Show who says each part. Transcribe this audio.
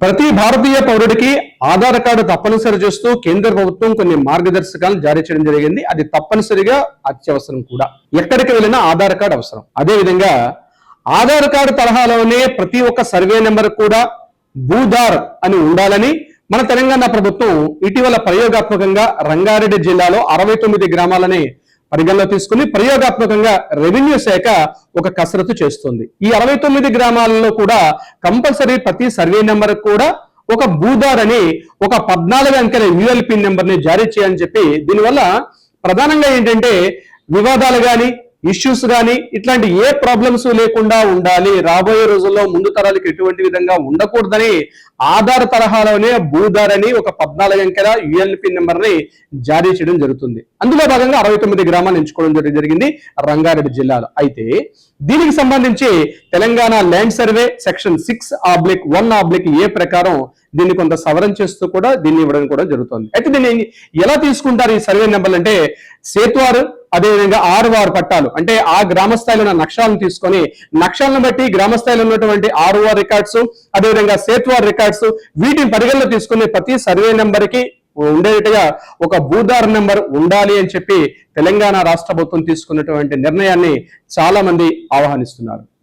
Speaker 1: ప్రతి భారతీయ పౌరుడికి ఆధార్ కార్డు తప్పనిసరి చేస్తూ కేంద్ర ప్రభుత్వం కొన్ని మార్గదర్శకాలను జారీ చేయడం జరిగింది. అది తప్పనిసరిగా అత్యవసరం కూడా. ఎక్కడికి వెళ్ళినా ఆధార్ కార్డు అవసరం. అదే విధంగా ఆధార్ కార్డు తరహాలోనే ప్రతి ఒక్క సర్వే నెంబర్ కూడా భూధార్ అని ఉండాలని మన తెలంగాణ ప్రభుత్వం ఇటీవల ప్రయోగాత్మకంగా రంగారెడ్డి జిల్లాలో అరవై తొమ్మిది గ్రామాలని పరిగణలో తీసుకుని ప్రయోగాత్మకంగా రెవెన్యూ శాఖ ఒక కసరత్తు చేస్తుంది. ఈ అరవై తొమ్మిది గ్రామాలలో కూడా కంపల్సరీ ప్రతి సర్వే నెంబర్ కూడా ఒక భూదార్ అని ఒక పద్నాలుగు అంకెల యుఎల్పి నెంబర్ని జారీ చేయని చెప్పి దీనివల్ల ప్రధానంగా ఏంటంటే వివాదాలు కానీ ఇష్యూస్ కానీ ఇట్లాంటి ఏ ప్రాబ్లమ్స్ లేకుండా ఉండాలి. రాబోయే రోజుల్లో ముందు తరాలకు ఎటువంటి విధంగా ఉండకూడదని ఆధార్ తరహాలోనే భూధార్ అని ఒక పద్నాలుగు అంకెల యుఎన్పి నెంబర్ని జారీ చేయడం జరుగుతుంది. అందులో భాగంగా అరవై తొమ్మిది గ్రామాలు ఎంచుకోవడం జరిగింది రంగారెడ్డి జిల్లాలో. అయితే దీనికి సంబంధించి Telangana land survey section six oblique one oblique A ప్రకారం దీన్ని కొంత సవరణ చేస్తూ కూడా దీన్ని ఇవ్వడం కూడా జరుగుతుంది. అయితే దీన్ని ఎలా తీసుకుంటారు ఈ సర్వే నెంబర్లు అంటే సేత్వారు అదేవిధంగా ఆరు వారు పట్టాలు అంటే ఆ గ్రామ స్థాయిలో ఉన్న నక్షాలను తీసుకొని నక్షాలను బట్టి గ్రామ స్థాయిలో ఉన్నటువంటి ఆరు వార్ రికార్డ్స్ అదేవిధంగా సేత్వార్ రికార్డ్స్ వీటిని పరిగణలో తీసుకుని ప్రతి సర్వే నెంబర్కి ఉండేట్టుగా ఒక భూదార్ నెంబర్ ఉండాలి అని చెప్పి తెలంగాణ రాష్ట్ర ప్రభుత్వం తీసుకున్నటువంటి నిర్ణయాన్ని చాలా మంది ఆహ్వానిస్తున్నారు.